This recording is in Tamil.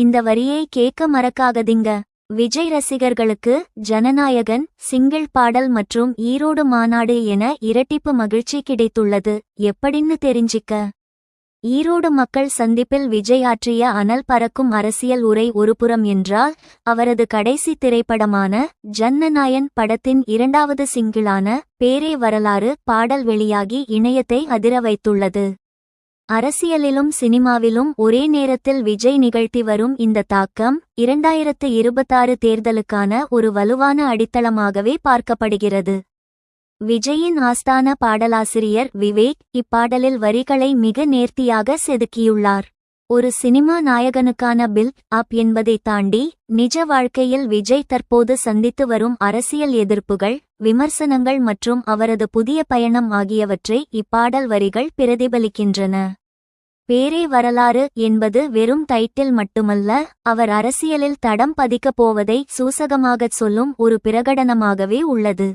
இந்த வரியை கேட்க மறக்காதீங்க விஜய் ரசிகர்களுக்கு ஜனநாயகன் சிங்கிள் பாடல் மற்றும் ஈரோடு மாநாடு என இரட்டிப்பு மகிழ்ச்சி கிடைத்துள்ளது. எப்படின்னு தெரிஞ்சிக்க. ஈரோடு மக்கள் சந்திப்பில் விஜய் ஆற்றிய அனல் பறக்கும் அரசியல் உரை ஒருபுறம் என்றால் அவரது கடைசி திரைப்படமான ஜன்னநாயன் படத்தின் இரண்டாவது சிங்கிளான பேரே வரலாறு பாடல் வெளியாகி இணையத்தை அதிர வைத்துள்ளது. அரசியலிலும் சினிமாவிலும் ஒரே நேரத்தில் விஜய் நிகழ்த்தி வரும் இந்த தாக்கம் இரண்டாயிரத்து இருபத்தாறு தேர்தலுக்கான ஒரு வலுவான அடித்தளமாகவே பார்க்கப்படுகிறது. விஜயின் ஆஸ்தான பாடலாசிரியர் விவேக் இப்பாடலில் வரிகளை மிக நேர்த்தியாக செதுக்கியுள்ளார். ஒரு சினிமா நாயகனுக்கான பில் அப் என்பதை தாண்டி நிஜ வாழ்க்கையில் விஜய் தற்போது சந்தித்து வரும் அரசியல் எதிர்ப்புகள் விமர்சனங்கள் மற்றும் அவரது புதிய பயணம் ஆகியவற்றை இப்பாடல் வரிகள் பிரதிபலிக்கின்றன. பேரே வரலாறு என்பது வெறும் டைட்டில் மட்டுமல்ல அவர் அரசியலில் தடம் பதிக்கப் போவதை சூசகமாகச் சொல்லும் ஒரு பிரகடனமாகவே உள்ளது.